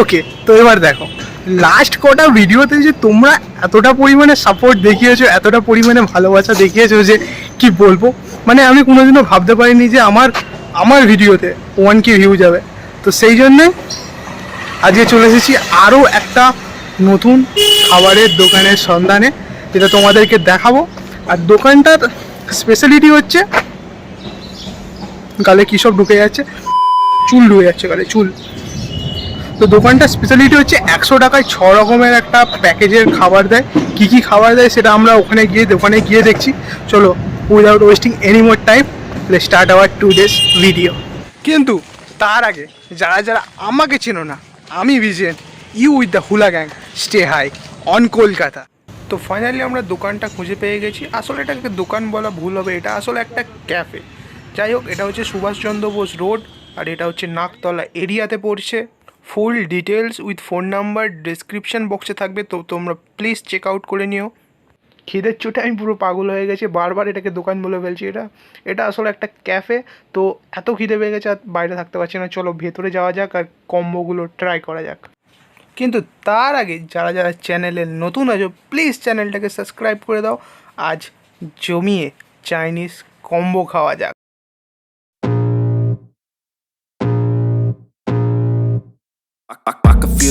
ওকে তো এবার দেখো লাস্ট কটা ভিডিওতে যে তোমরা এতটা পরিমাণে সাপোর্ট দেখিয়েছো, এতটা পরিমাণে ভালোবাসা দেখিয়েছো যে কি বলব? মানে আমি কোনোদিনও ভাবতে পারিনি যে আমার আমার ভিডিওতে ওয়ান কে ভিউ যাবে। তো সেই জন্যে আজকে চলে এসেছি আরও একটা নতুন খাবারের দোকানের সন্ধানে, যেটা তোমাদেরকে দেখাবো। আর দোকানটার স্পেশালিটি হচ্ছে, গালে কী সব ঢুকে যাচ্ছে? চুল ঢুকে যাচ্ছে গালে, চুল। তো দোকানটা স্পেশালিটি হচ্ছে একশো টাকায় ছ রকমের একটা প্যাকেজের খাবার দেয়। কী কী খাবার দেয় সেটা আমরা ওখানে গিয়ে দোকানে গিয়ে দেখছি। চলো without wasting any more time start our two days video কিন্তু তার আগে যারা যারা আমাকে চেনো না, আমি Bijen you with the hula gang stay high on Kolkata তো ফাইনালি আমরা দোকানটা খুঁজে পেয়ে গেছি। আসলে এটাকে দোকান বলা ভুল হবে, এটা আসলে একটা ক্যাফে যাই হোক, এটা হচ্ছে সুভাষচন্দ্র বোস রোড আর এটা হচ্ছে নাকতলা এরিয়াতে পড়ছে। Full details with phone number description বক্সে থাকবে, তো তোমরা প্লিজ চেক আউট করে নিও। খিদের চোটে আমি পুরো পাগল হয়ে গেছি, বারবার এটাকে দোকান বলে ফেলছি এটা। এটা আসলে একটা ক্যাফে, তো এত খিদে পেয়ে গেছে আর বাইরে থাকতে পারছি না। চলো ভেতরে যাওয়া যাক আর কম্বোগুলো ট্রাই করা যাক। কিন্তু তার আগে যারা যারা চ্যানেলে নতুন আছো প্লিজ চ্যানেলটাকে সাবস্ক্রাইব করে দাও। আজ জমিয়ে চাইনিজ কম্বো খাওয়া যাক।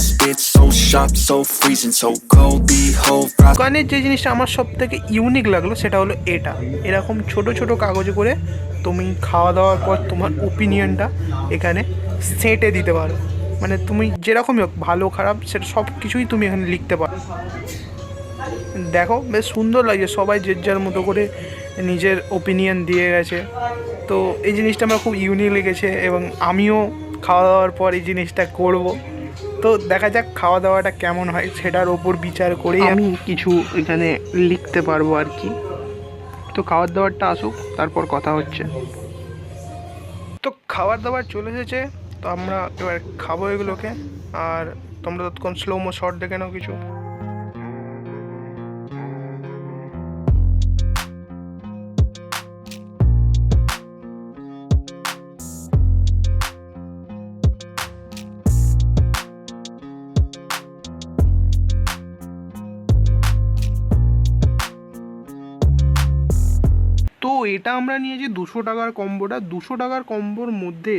spit. So sharp, so freezing, so cold. দোকানের যে জিনিসটা আমার সব থেকে ইউনিক লাগল সেটা হলো এটা এরকম ছোট ছোট কাগজে করে তুমি খাওয়া দাওয়ার পর তোমার ওপিনিয়নটা এখানে সেঁটে দিতে পারো মানে তুমি যেরকমই হোক ভালো খারাপ সেটা সব কিছুই তুমি এখানে লিখতে পারো দেখো বেশ সুন্দর লাগছে সবাই যে যার মতো করে নিজের ওপিনিয়ন দিয়ে গেছে তো এই জিনিসটা আমার খুব ইউনিক লেগেছে এবং আমিও খাওয়া দাওয়ার পর এই জিনিসটা করব তো দেখা যাক খাওয়া দাওয়াটা কেমন হয় সেটার ওপর বিচার করে আমি কিছু এখানে লিখতে পারব আর কি। তো খাওয়ার দাওয়ারটা আসুক তারপর কথা হচ্ছে। তো খাবার দাবার চলে এসেছে তো আমরা এবার খাব এগুলোকে। আর তোমরা ততক্ষণ স্লোমো শর্ট দেখে নাও কিছু। এটা আমরা নিয়েছি দুশো টাকার কম্বোটা, দুশো টাকার কম্বোর মধ্যে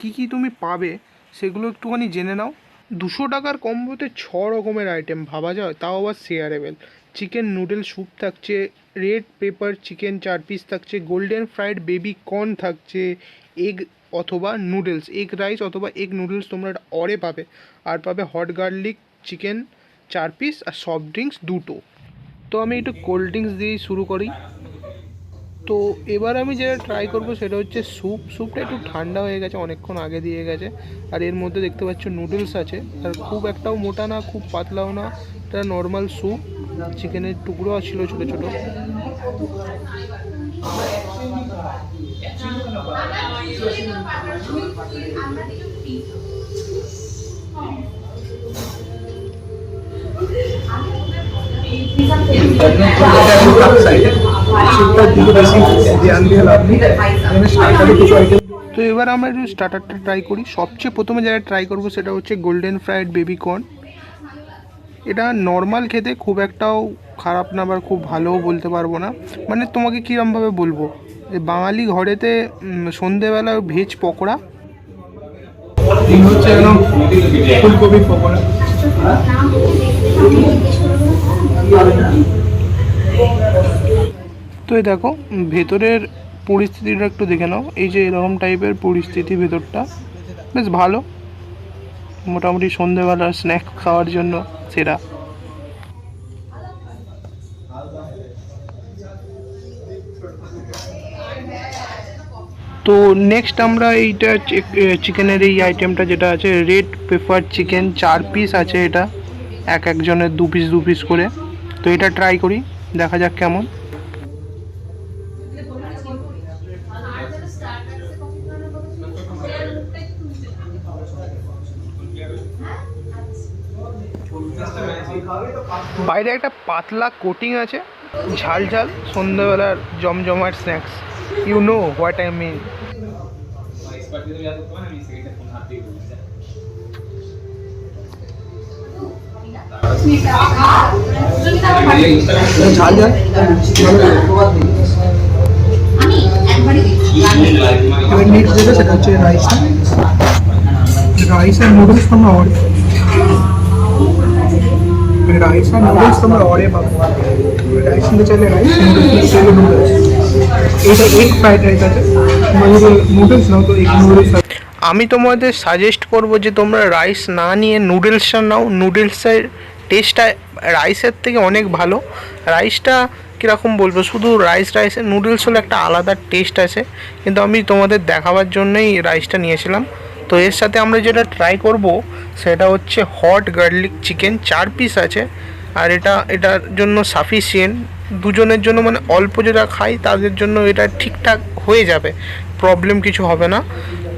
কি কি তুমি পাবে সেগুলো একটুখানি জেনে নাও। দুশো টাকার কম্বোতে ছ রকমের আইটেম ভাবা যায়, তাও আবার শেয়ারেবেল চিকেন নুডল স্যুপ থাকছে রেড পেপার চিকেন চার পিস থাকছে গোল্ডেন ফ্রাইড বেবি কর্ন থাকছে এগ অথবা নুডলস এগ রাইস অথবা এগ নুডলস তোমরা এটা অরে পাবে। আর পাবে হট গার্লিক চিকেন চার পিস আর সফট ড্রিঙ্কস দুটো। তো আমি একটু কোল্ড ড্রিঙ্কস দিয়েই শুরু করি। তো এবার আমি যেটা ট্রাই করব সেটা হচ্ছে স্যুপ স্যুপটা একটু ঠান্ডা হয়ে গেছে, অনেকক্ষণ আগে দিয়ে গেছে। আর এর মধ্যে দেখতে পাচ্ছ নুডলস আছে। আর খুব একটাও মোটা না, খুব পাতলাও না। এটা নর্মাল স্যুপ চিকেনের টুকরো ছিল ছোটো ছোটো। তো এবার আমরা একটু স্টার্টারটা ট্রাই করি। সবচেয়ে প্রথমে যেটা ট্রাই করব সেটা হচ্ছে গোল্ডেন ফ্রাইড বেবি কর্ন এটা নর্মাল খেতে খুব একটাও খারাপ না আবার খুব ভালোও বলতে পারব না। মানে তোমাকে কীরমভাবে বলব? এই বাঙালি ঘরেতে সন্ধেবেলা ভেজ পকোড়া। হচ্ছে একদম ফুলকপি পকোড়া। তো এই দেখো ভেতরের পরিস্থিতিটা একটু দেখে নাও। এই যে এরকম টাইপের পরিস্থিতি ভেতরটা, বেশ ভালো। মোটামুটি সন্ধেবেলা স্ন্যাক খাওয়ার জন্য সেরা। তো নেক্সট আমরা এইটা চিকেনের এই আইটেমটা যেটা আছে রেড পেপার চিকেন চার পিস আছে এটা। এক একজনের দু পিস দু পিস করে। তো এটা ট্রাই করি, দেখা যাক কেমন। বাইরে একটা পাতলা কোটিং আছে ঝাল ঝাল সন্ধ্যাবেলার জমজমাট snacks you know what I mean ঝাল ঝাল? এবার নেক্সট যেটা সেটা হচ্ছে রাইস রাইস আর নুডলস রাইস নুডলস এইটা এগ ফ্রাইড রাইস আছে। যদি নুডলস নাও তো নুডলস আমি তোমাদের সাজেস্ট করব যে তোমরা রাইস না নিয়ে নুডলসটা নাও। নুডলসের টেস্টটা রাইসের থেকে অনেক ভালো। রাইসটা কীরকম বলব? শুধু রাইস রাইসের নুডলস হলো একটা আলাদা টেস্ট আছে। কিন্তু আমি তোমাদের দেখাবার জন্যই রাইসটা নিয়েছিলাম। তো এর সাথে আমরা যেটা ট্রাই করব, সেটা হচ্ছে হট গার্লিক চিকেন চার পিস আছে। আর এটা, এটার জন্য সাফিসিয়েন্ট দুজনের জন্য মানে অল্প যেটা খাই, তাদের জন্য এটা ঠিকঠাক হয়ে যাবে। প্রবলেম কিছু হবে না।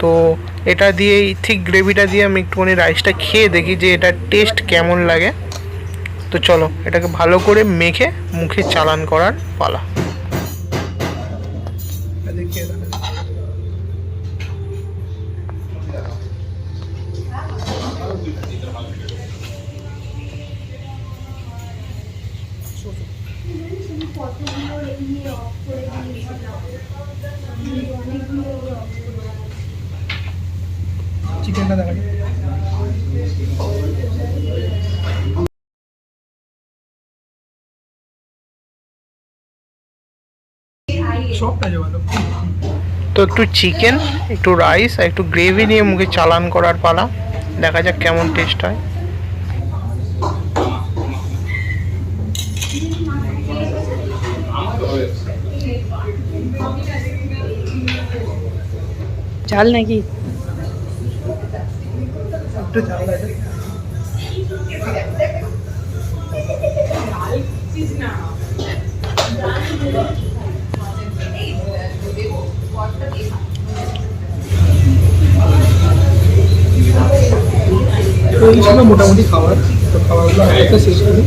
তো এটা দিয়েই, ঠিক গ্রেভিটা দিয়ে আমি একটুখানি রাইসটা খেয়ে দেখি যে এটার টেস্ট কেমন লাগে। তো চলো, এটাকে ভালো করে মেখে মুখে চালান করার পালা। চিকেনটা দেখা তো একটু চিকেন একটু রাইস আর একটু গ্রেভি নিয়ে মুখে চালান করার পালা। দেখা যাক কেমন টেস্ট হয় ঝাল নাকি একটু ঝাল আছে তো মোটামুটি খাবার। তো খাবারগুলো শেষ করি।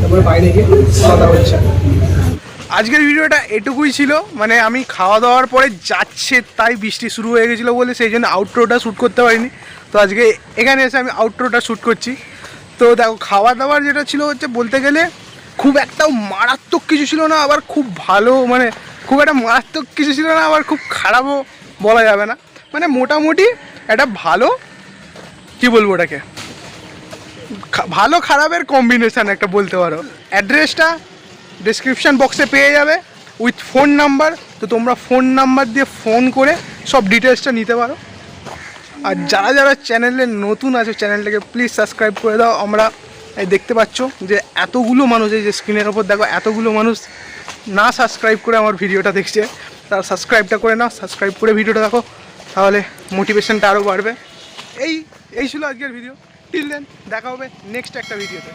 তারপরে বাইরে গিয়ে খাওয়া দাওয়া হচ্ছে। আজকের ভিডিওটা এটুকুই ছিল। মানে আমি খাওয়া দাওয়ার পরে যাচ্ছে, তাই বৃষ্টি শুরু হয়ে গেছিল বলে সেই জন্য আউটরোটা শ্যুট করতে পারিনি। তো আজকে এখানে এসে আমি আউটরোটা শ্যুট করছি। তো দেখো খাওয়া দাওয়ার যেটা ছিল হচ্ছে, বলতে গেলে খুব একটা মারাত্মক কিছু ছিল না, আবার খুব ভালো মানে খুব একটা মারাত্মক কিছু ছিল না, আবার খুব খারাপও বলা যাবে না। মানে মোটামুটি একটা ভালো, কি বলব ওটাকে? ভালো খারাপের কম্বিনেশান একটা বলতে পারো। অ্যাড্রেসটা ডিসক্রিপশান বক্সে পেয়ে যাবে উইথ ফোন নাম্বার তো তোমরা ফোন নাম্বার দিয়ে ফোন করে সব ডিটেলসটা নিতে পারো। আর যারা যারা চ্যানেলে নতুন আছে চ্যানেলটাকে প্লিজ সাবস্ক্রাইব করে দাও। আমরা দেখতে পাচ্ছ যে এতগুলো মানুষ এই যে স্ক্রিনের ওপর, দেখো, এতগুলো মানুষ না সাবস্ক্রাইব করে আমার ভিডিওটা দেখছে। তারা সাবস্ক্রাইবটা করে নাও সাবস্ক্রাইব করে ভিডিওটা দেখো, তাহলে মোটিভেশনটা আরও বাড়বে। এই এই ছিল আজকের ভিডিও টিল দেন দেখা হবে নেক্সট একটা ভিডিওতে